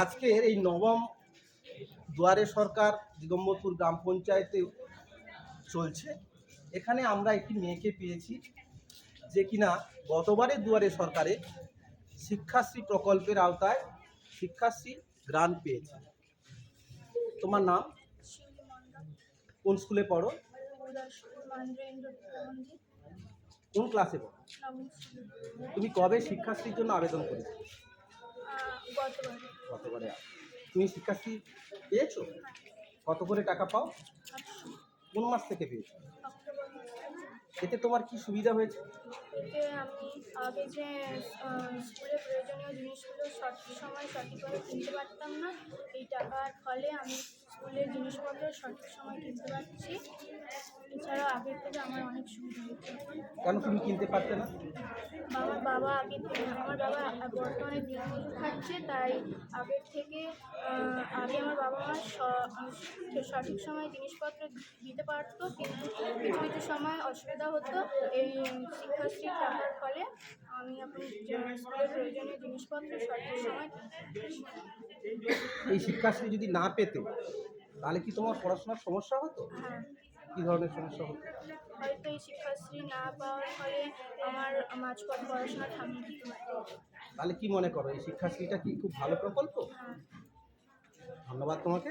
আজকের এই নবম দুয়ারে সরকার দিগম্বরপুর গ্রাম পঞ্চায়েতে চলছে। এখানে আমরা একটি মেয়েকে পেয়েছি যে কিনা গতবারে দুয়ারে সরকারে শিক্ষাশ্রী প্রকল্পের আওতায় শিক্ষাশ্রী গ্রান্ট পেয়েছে। তোমার নাম? কোন স্কুলে পড়ো? কোন ক্লাসে পড়ো? তুমি কবে শিক্ষাশ্রীর জন্য আবেদন করেছ? গতবারে গতবারে তুমি শিক্ষাশ্রী পেয়েছ? কত করে টাকা পাও? কোন মাস থেকে পেয়েছ? এতে তোমার কি সুবিধা হয়েছে? এতে আমি আগে যে স্কুলে প্রয়োজনীয় জিনিসগুলো সঠিক সময় সঠিকভাবে কিনতে পারতাম না এই টাকার ফলে আমি স্কুলের জিনিসপত্র সঠিক সময় কিনতে পারছি। এছাড়াও আগের থেকে আমার অনেক সুবিধা হয়েছে। কেন তুমি কিনতে পারতে না? বাবা আগে থেকে আমার বাবা বর্তমানে দিনমজুর খাচ্ছে তাই আগের থেকে আগে আমার বাবা মা সঠিক সময় জিনিসপত্র দিতে পারতো কিন্তু কিছু কিছু সময় অসুবিধা হতো। এই শিক্ষাশ্রী থাকার ফলে আমি এখন প্রয়োজনীয় জিনিসপত্র সঠিক সময় এই শিক্ষাশ্রী যদি না পেতে তাহলে কি তোমার পড়াশোনার সমস্যা হতো? হ্যাঁ। কি ধরনের সমস্যা হতো? শিক্ষাশ্রী না পাওয়ার ফলে আমার মাঝপথ পড়াশোনা থামিয়ে দিতে তাহলে কি মনে করো এই শিক্ষাশ্রীটা কি খুব ভালো প্রকল্প? হ্যাঁ। ধন্যবাদ তোমাকে।